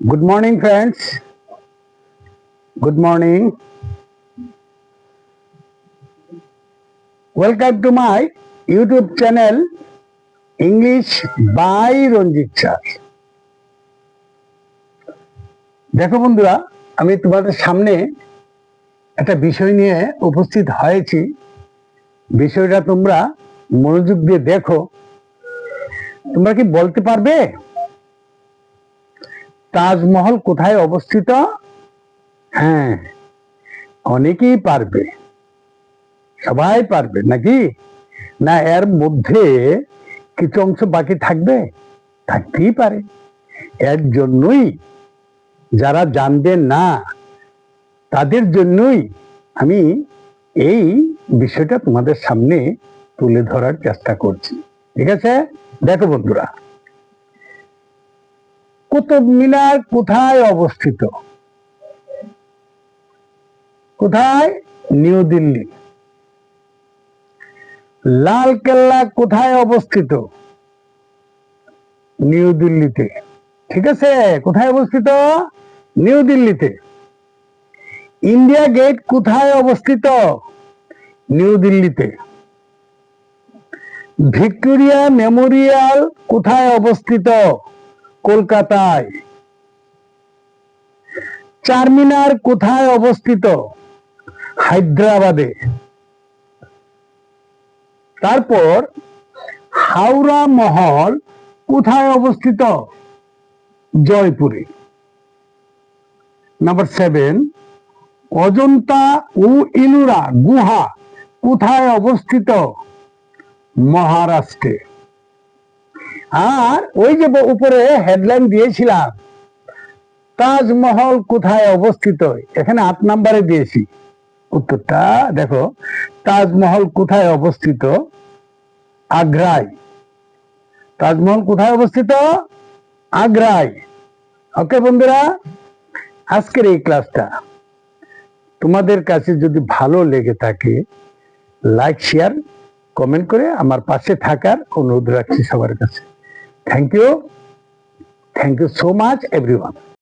Good morning, friends. Good morning. Welcome to my YouTube channel English by Ranjit sir দেখো বন্ধুরা আমি তোমাদের সামনে একটা বিষয় নিয়ে উপস্থিত হয়েছি বিষয়টা তোমরা মনোযোগ দিয়ে দেখো তোমরা কি বলতে পারবে তাজমহল কোথায় অবস্থিত? হ্যাঁ অনেকেই পারবে। সবাই পারবে নাকি? না, এর মধ্যে কিছু অংশ বাকি থাকবে? থাকতেই পারে। এর জন্যই যারা জানবেন না, তাদের জন্যই আমি এই বিষয়টা তোমাদের সামনে তুলে ধরার চেষ্টা করছি। ঠিক আছে? দেখো বন্ধুরা। কুতুব মিনার কোথায় অবস্থিত? কোথায়? নিউ দিল্লি। লাল কেল্লা কোথায় অবস্থিত? নিউ দিল্লিতে। ঠিক আছে? কোথায় অবস্থিত? নিউ দিল্লিতে। ইন্ডিয়া গেট কোথায় অবস্থিত? নিউ দিল্লিতে। ভিক্টোরিয়া মেমোরিয়াল কোথায় অবস্থিত? কলকাতায়। চারমিনার কোথায় অবস্থিত? হায়দ্রাবাদে। তারপর হাওড়া মহল কোথায় অবস্থিত? জয়পুরে। নাম্বার সেভেন, অজন্তা ও ইলুরা গুহা কোথায় অবস্থিত? মহারাষ্ট্রে। আর ওই যে উপরে হেডলাইন দিয়েছিলাম, তাজমহল কোথায় অবস্থিত? এখানে আট নাম্বারে দিয়েছি। উত্তরটা দেখো, তাজমহল কোথায় অবস্থিত? আগ্রায়। তাজমহল কোথায় অবস্থিত? আগ্রায়। ওকে বন্ধুরা, আজকের এই ক্লাসটা। তোমাদের কাছে যদি ভালো লেগে থাকে লাইক শেয়ার কমেন্ট করে আমার পাশে থাকার অনুরোধ রাখছি সবার কাছে। Thank you. Thank you so much, everyone.